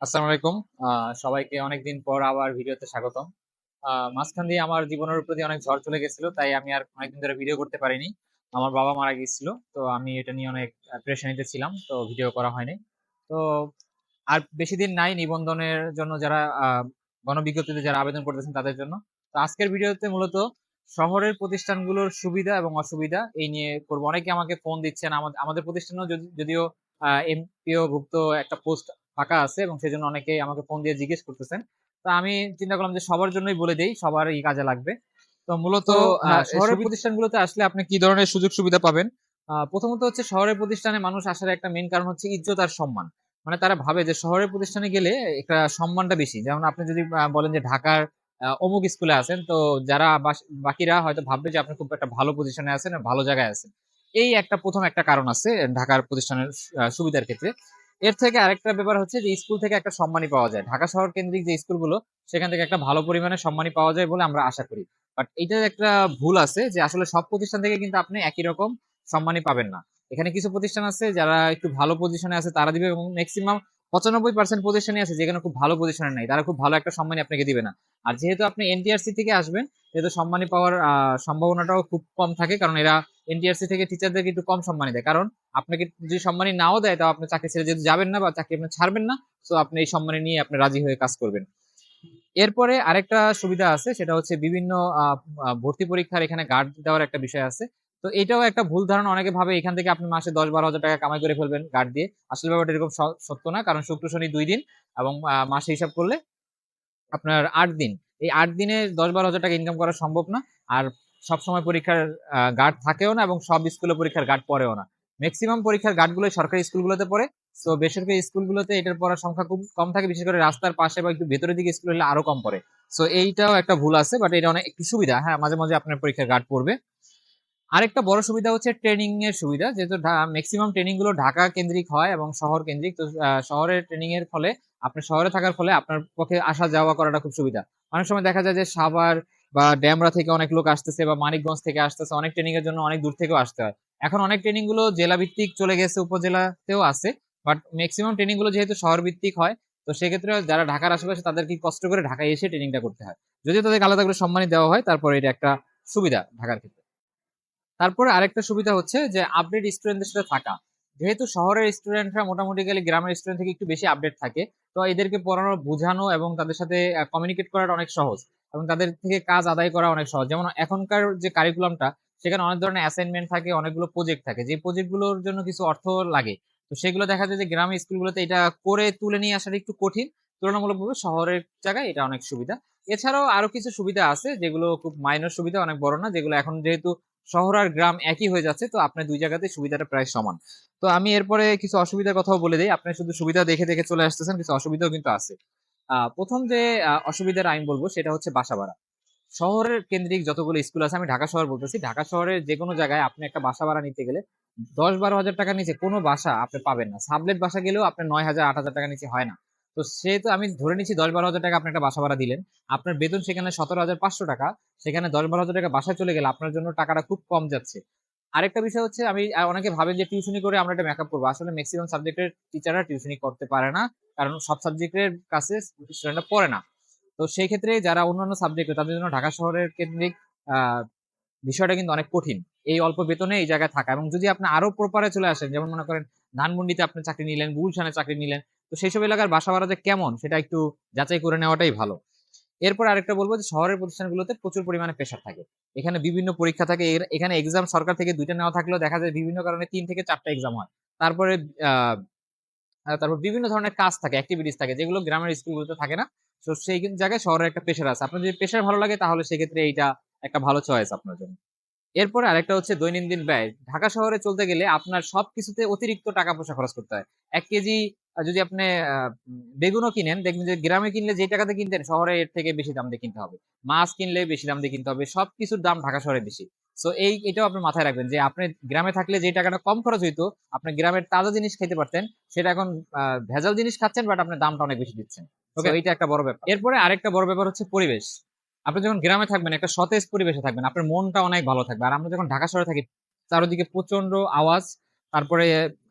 আসসালামু আলাইকুম। সবাইকে অনেকদিন পর আবার ভিডিওতে স্বাগতম। মাঝখান দিয়ে আমার জীবনের প্রতি অনেক ঝড় চলে গেছিল, তাই আমি আর অনেকদিন ধরে ভিডিও করতে পারিনি। আমার বাবা মারা গিয়েছিল তো আমি এটা নিয়ে অনেক প্রেশানিতে ছিলাম, তো ভিডিও করা হয়নি। তো আর বেশি দিন নাই নিবন্ধনের জন্য যারা গণবিজ্ঞপ্তিতে যারা আবেদন করতেছেন তাদের জন্য। তো আজকের ভিডিওতে মূলত শহরের প্রতিষ্ঠানগুলোর সুবিধা এবং অসুবিধা এই নিয়ে করব। অনেকে আমাকে ফোন দিচ্ছেন, আমাদের প্রতিষ্ঠানও যদি- যদিও এমপিও ভুক্ত একটা পোস্ট ফাঁকা আছে এবং সেজন্য অনেকে আমাকে ফোন দিয়ে জিজ্ঞেস করতেছেন। তো আমি চিন্তা করলাম যে সবার জন্যই বলে দেই সবার এই কাজে লাগবে। তো মূলত শহরের প্রতিষ্ঠানগুলোতে আসলে আপনি কি ধরনের সুযোগ সুবিধা পাবেন? প্রথমত হচ্ছে শহরের প্রতিষ্ঠানে মানুষ আসার একটা মেইন কারণ হচ্ছে ইজ্জত আর সম্মান। মানে তারা ভাবে যে শহরের প্রতিষ্ঠানে গেলে একটা সম্মানটা বেশি। যেমন আপনি যদি বলেন যে ঢাকার অমুক স্কুলে আছেন তো যারা বাকিরা হয়তো ভাববে যে আপনি খুব একটা ভালো পজিশনে আছেন ভালো জায়গায় আছেন। এই একটা প্রথম একটা কারণ আছে ঢাকার প্রতিষ্ঠানের সুবিধার ক্ষেত্রে। এর থেকে আরেকটা ব্যাপার হচ্ছে যে স্কুল থেকে একটা সম্মানই পাওয়া যায়। ঢাকা শহর কেন্দ্রিক যে স্কুলগুলো সেখান থেকে একটা ভালো পরিমাণে সম্মানই পাওয়া যায় বলে আমরা আশা করি। বাট এইটার একটা ভুল আছে যে আসলে সব প্রতিষ্ঠান থেকে কিন্তু আপনি একই রকম সম্মানই পাবেন না। এখানে কিছু প্রতিষ্ঠান আছে যারা একটু ভালো পজিশনে আছে, তারা দিবে এবং ম্যাক্সিমাম পঁচানব্বই পার্সেন্ট পজিশনে আছে, যেখানে খুব ভালো পজিশনে নাই। তারা খুব ভালো একটা সম্মানই আপনাকে দিবে না। আর যেহেতু আপনি এনটিআরসি থেকে আসবেন, সেহেতু সম্মানী পাওয়ার সম্ভাবনাটাও খুব কম থাকে। কারণ এরা এনটিআরসি থেকে টিচারদেরকে একটু কম সম্মানই দেয়। কারণ আপনাকে যদি সম্মানী নাও দেয়, তাও আপনি চাকরি ছেড়ে যেহেতু যাবেন না বা চাকরি আপনি ছাড়বেন না। তো আপনি এই সম্মানী নিয়ে আপনি রাজি হয়ে কাজ করবেন। এরপরে আরেকটা সুবিধা আছে, সেটা হচ্ছে বিভিন্ন ভর্তি পরীক্ষার এখানে গার্ড দেওয়ার একটা বিষয় আছে। তো এটাও একটা ভুল ধারণা, অনেকে ভাবে এখান থেকে আপনি মাসে দশ বারো হাজার টাকা কামাই করে ফেলবেন গার্ড দিয়ে। আসলে ব্যাপারটা এরকম সত্য না, কারণ শুক্র, শনি দুই দিন এবং মাসে হিসাব করলে আপনার আট দিন। এই আট দিনে দশ বারো হাজার টাকা ইনকাম করা সম্ভব না। আর সব সময় পরীক্ষার গার্ড থাকেও না এবং সব স্কুলে পরীক্ষার গার্ড পড়েও না। ম্যাক্সিমাম পরীক্ষার গার্ডগুলো সরকারি স্কুলগুলোতে পড়ে। তো বেসরকারি স্কুলগুলোতে এটার পড়ার সংখ্যা খুব কম থাকে, বিশেষ করে রাস্তার পাশে বা একটু ভেতরের দিকে স্কুল হলে আরও কম পড়ে। সো এইটাও একটা ভুল আছে বাট এটা অনেক একটু সুবিধা। হ্যাঁ মাঝে মাঝে আপনার পরীক্ষার গার্ড পড়বে। আরেকটা বড় সুবিধা হচ্ছে ট্রেনিং এর সুবিধা, যেহেতু ম্যাক্সিমাম ট্রেনিংগুলো ঢাকা কেন্দ্রিক হয় এবং শহর কেন্দ্রিক, তো শহরের ট্রেনিং এর ফলে আপনি শহরে থাকার ফলে আপনার পক্ষে আসা যাওয়া করাটা খুব সুবিধা। অনেক সময় দেখা যায় যে সাভার বা ড্যামরা থেকে অনেক লোক আসতেছে বা মানিকগঞ্জ থেকে আসতেছে, অনেক ট্রেনিং এর জন্য অনেক দূর থেকেও আসতে হয়। এখন অনেক ট্রেনিংগুলো জেলা ভিত্তিক চলে গেছে, উপজেলাতেও আছে বাট ম্যাক্সিমাম ট্রেনিংগুলো যেহেতু শহর ভিত্তিক হয়, তো সেক্ষেত্রে যারা ঢাকার আশেপাশে তাদেরকে কষ্ট করে ঢাকায় এসে ট্রেনিংটা করতে হয়। যদিও তাদেরকে আলাদা করে সম্মানই দেওয়া হয়, তারপরে এটা একটা সুবিধা ঢাকার ক্ষেত্রে। তারপরে আরেকটা সুবিধা হচ্ছে যে আপডেট স্টুডেন্টদের সাথে থাকা। যেহেতু শহরের স্টুডেন্টরা মোটামুটি গেলে গ্রামের স্টুডেন্ট থেকে একটু বেশি আপডেট থাকে, তো এদেরকে পড়ানো, বোঝানো এবং তাদের সাথে কমিউনিকেট করাটা অনেক সহজ এবং তাদের থেকে কাজ আদায় করা অনেক সহজ। যেমন এখনকার যে কারিকুলামটা সেখানে অনেক ধরনের অ্যাসাইনমেন্ট থাকে, অনেকগুলো প্রজেক্ট থাকে। যে প্রজেক্টগুলোর জন্য কিছু অর্থ লাগে। তো সেগুলো দেখা যায় যে গ্রামের স্কুলগুলোতে এটা করে তুলে নিয়ে আসাটা একটু কঠিন। তুলনামূলকভাবে শহরের জায়গায় এটা অনেক সুবিধা। এছাড়াও আরও কিছু সুবিধা আছে, যেগুলো খুব মাইনর সুবিধা, অনেক বড় না, যেগুলো এখন যেহেতু শহর আর গ্রাম একই হয়ে যাচ্ছে, তো আপনার দুই জায়গাতে সুবিধাটা প্রায় সমান। তো আমি এরপরে কিছু অসুবিধার কথাও বলে দিই। আপনি শুধু সুবিধা দেখে দেখে চলে আসতেছেন, কিছু অসুবিধাও কিন্তু আছে। প্রথম যে অসুবিধার আমি বলব, সেটা হচ্ছে বাসা ভাড়া। শহরের কেন্দ্রিক যতগুলো স্কুল আছে, আমি ঢাকা শহর বলতেছি। ঢাকা শহরের যে কোনো জায়গায় আপনি একটা বাসা ভাড়া নিতে গেলে দশ বারো হাজার টাকা নিচে কোনো বাসা আপনি পাবেন না। সাবলেট বাসা গেলেও আপনার নয় হাজার, আট হাজার টাকা নিচে হয় না। তো সেহেতু আমি ধরে নিচ্ছি দশ বারো হাজার টাকা আপনি একটা বাসা ভাড়া দিলেন। আপনার বেতন সেখানে সতেরো হাজার পাঁচশো টাকা। সেখানে দশ বারো হাজার টাকা বাসায় চলে গেলে আপনার জন্য টাকাটা খুব কম যাচ্ছে। আরেকটা বিষয় হচ্ছে, আমি অনেকে ভাবেন যে টিউশনি করে আমরা একটা মেকআপ করব। আসলে ম্যাক্সিমাম সাবজেক্টের টিচাররা টিউশনি করতে পারে না। কারণ সব সাবজেক্টের কাছে স্টুডেন্টরা পড়ে না। তো সেই ক্ষেত্রে যারা অন্যান্য সাবজেক্ট তাদের জন্য ঢাকা শহরের কেন্দ্রিক বিষয়টা কিন্তু অনেক কঠিন। এই অল্প বেতনে এই জায়গায় থাকা। এবং যদি আপনি আরও প্রপারে চলে আসেন, যেমন মনে করেন ধানমন্ডিতে আপনি চাকরি নিলেন, গুলশানে চাকরি নিলেন, তো সেই সব এলাকার বাসা ভাড়া যে কেমন, সেটা একটু যাচাই করে নেওয়াটাই ভালো। এরপর আরেকটা বলব যে শহরের প্রতিষ্ঠানগুলোতে প্রচুর পরিমাণে প্রেশার থাকে। এখানে বিভিন্ন পরীক্ষা থাকে। এখানে এক্সাম সরকার থেকে দুইটা নেওয়া থাকলেও দেখা যায় বিভিন্ন কারণে তিন থেকে চারটা এক্সাম হয়। তারপরে তারপর বিভিন্ন ধরনের কাজ থাকে অ্যাক্টিভিটিস থাকে, যেগুলো গ্রামের স্কুলগুলোতে থাকে না। তো সেই জায়গায় শহরের একটা প্রেশার আছে। আপনার যদি প্রেশার ভালো লাগে, তাহলে সেক্ষেত্রে এইটা একটা ভালো চয়েস আপনার জন্য। এরপরে আরেকটা হচ্ছে দৈনন্দিন ব্যয়। ঢাকা শহরে চলতে গেলে আপনার সবকিছুতে অতিরিক্ত টাকা পয়সা খরচ করতে হয়। এক কেজি যদি আপনি বেগুনও কিনেন, দেখবেন যে গ্রামে কিনলে যে টাকাতে কিনতেন শহরে এর থেকে বেশি দাম দিয়ে কিনতে হবে। মাছ কিনলে বেশি দাম দিয়ে কিনতে হবে। সবকিছুর দাম ঢাকা শহরে বেশি। সো এই এটাও আপনি মাথায় রাখবেন যে আপনি গ্রামে থাকলে যে টাকাটা কম খরচ হইতো আপনি গ্রামের তাজা জিনিস খেতে পারতেন সেটা এখন ভেজাল জিনিস খাচ্ছেন বাট আপনার দামটা অনেক বেশি দিচ্ছেন। ওকে এইটা একটা বড় ব্যাপার। এরপরে আরেকটা বড় ব্যাপার হচ্ছে পরিবেশ। আপনি যখন গ্রামে থাকবেন একটা সতেজ পরিবেশে থাকবেন আপনার মনটা অনেক ভালো থাকবে। আর আমরা যখন ঢাকা শহরে থাকি চারদিকে প্রচণ্ড আওয়াজ তারপরে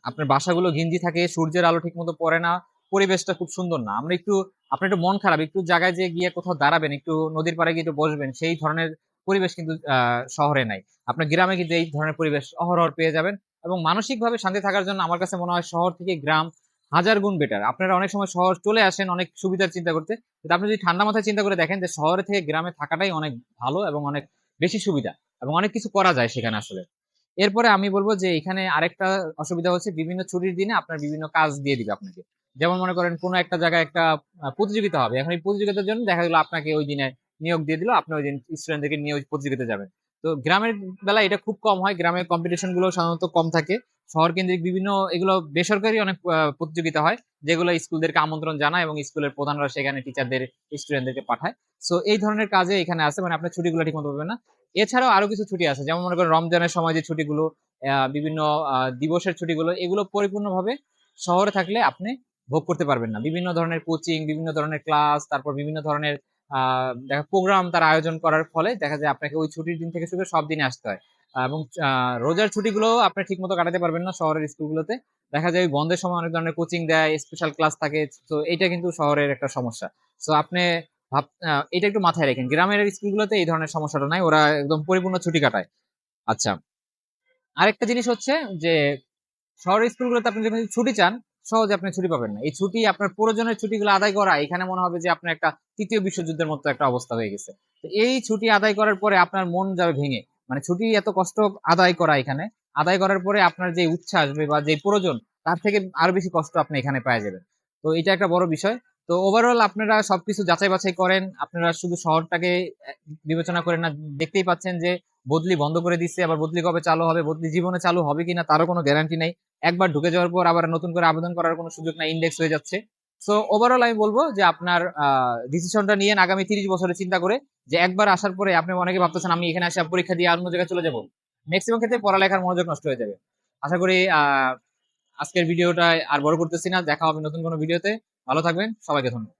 আপনার বাসাগুলো ঘিঞ্জি থাকে সূর্যের আলো ঠিক মতো পড়ে না পরিবেশটা খুব সুন্দর না। আমরা একটু আপনার একটু মন খারাপ একটু জায়গায় যে গিয়ে কোথাও দাঁড়াবেন একটু নদীর পাড়ে গিয়ে একটু বসবেন সেই ধরনের পরিবেশ কিন্তু শহরে নাই। আপনার গ্রামে কিন্তু এই ধরনের পরিবেশ অহরহর পেয়ে যাবেন এবং মানসিকভাবে শান্তি থাকার জন্য আমার কাছে মনে হয় শহর থেকে গ্রাম হাজার গুণ বেটার আপনারা অনেক সময় শহর চলে আসেন, অনেক সুবিধার চিন্তা করতে। কিন্তু আপনি যদি ঠান্ডা মাথায় চিন্তা করে দেখেন যে শহরে থেকে গ্রামে থাকাটাই অনেক ভালো এবং অনেক বেশি সুবিধা এবং অনেক কিছু করা যায় সেখানে আসলে। এরপরে আমি বলব যে এখানে আরেকটা অসুবিধা হচ্ছে বিভিন্ন ছুটির দিনে আপনার বিভিন্ন কাজ দিয়ে দিবে আপনাকে। যেমন মনে করেন কোনো একটা জায়গায় একটা প্রতিযোগিতা হবে। এখন এই প্রতিযোগিতার জন্য দেখা গেলো আপনাকে ওই দিনে নিয়োগ দিয়ে দিল, আপনি ওই দিন স্টুডেন্টদেরকে নিয়ে ওই প্রতিযোগিতা যাবেন। তো গ্রামের বেলা এটা খুব কম হয়, গ্রামের কম্পিটিশনগুলো সাধারণত কম থাকে। শহর কেন্দ্রিক বিভিন্ন এগুলো বেসরকারি অনেক প্রতিযোগিতা হয়, যেগুলো স্কুলদেরকে আমন্ত্রণ জানায় এবং স্কুলের প্রধানরা সেখানে টিচারদের স্টুডেন্টদেরকে পাঠায়। সো এই ধরনের কাজে এখানে আছে মানে আপনার ছুটিগুলো ঠিক মতো পাবেন না। এছাড়াও আরও কিছু ছুটি আছে, যেমন মনে করেন রমজানের সময় যে ছুটিগুলো বিভিন্ন দিবসের ছুটিগুলো, এগুলো পরিপূর্ণভাবে শহরে থাকলে আপনি ভোগ করতে পারবেন না। বিভিন্ন ধরনের কোচিং বিভিন্ন ধরনের ক্লাস তারপর বিভিন্ন ধরনের দেখা প্রোগ্রাম তার আয়োজন করার ফলে দেখা যায় আপনাকে ওই ছুটির দিন থেকে করে সব দিনে আসতে হয়। এবং রোজার ছুটিগুলো আপনি ঠিক মতো কাটাতে পারবেন না শহরের স্কুলগুলোতে। দেখা যায় বন্ধের সময় অনেক ধরনের কোচিং দেয় স্পেশাল ক্লাস থাকে, তো এটা কিন্তু শহরের একটা সমস্যা। তো আপনি ভাব এটা একটু মাথায় রাখেন। গ্রামের স্কুলগুলোতে এই ধরনের সমস্যাটা নাই, ওরা একদম পরিপূর্ণ ছুটি কাটায়। আচ্ছা আরেকটা জিনিস হচ্ছে যে, শহরের স্কুলগুলোতে আপনি যখন ছুটি চান সহজে আপনি ছুটি পাবেন না। এই ছুটি, আপনার প্রয়োজনের ছুটিগুলো আদায় করা, এখানে মনে হবে যে আপনার একটা তৃতীয় বিশ্বযুদ্ধের মতো একটা অবস্থা হয়ে গেছে। তো এই ছুটি আদায় করার পরে আপনার মন যাবে ভেঙে। মানে ছুটি এত কষ্ট আদায় করা এখানে। আদায় করার পরে আপনার যে উচ্ছ্বাস বা যে প্রয়োজন, তার থেকে আরও বেশি কষ্ট আপনি এখানে পাওয়া যাবেন। তো এটা একটা বড় বিষয়। তো ওভারঅল আপনারা সবকিছু যাচাই বাছাই করেন। আপনারা শুধু শহরটাকে বিবেচনা করেন না। দেখতেই পাচ্ছেন যে বদলি বন্ধ করে দিচ্ছে, আবার বদলি কবে চালু হবে, বদলি জীবনে চালু হবে কিনা তারও কোনো গ্যারান্টি নেই। একবার ঢুকে যাওয়ার পর আবার নতুন করে আবেদন করার কোনো সুযোগ নাই ইন্ডেক্স হয়ে যাচ্ছে। সো ওভারঅল আমি বলব যে আপনার ডিসিশনটা নিয়ে আগামী তিরিশ বছরে চিন্তা করে যে একবার আসার পরে আপনি অনেকে ভাবতেছেন আমি এখানে আসে পরীক্ষা দিয়ে অন্য জায়গায় চলে যাব। ম্যাক্সিমাম ক্ষেত্রে পড়ালেখার মনোযোগ নষ্ট হয়ে যাবে। আশা করি আজকের ভিডিওটা আর বড় করতেছি না। দেখা হবে নতুন কোনো ভিডিওতে। ভালো থাকবেন। সবাইকে ধন্যবাদ।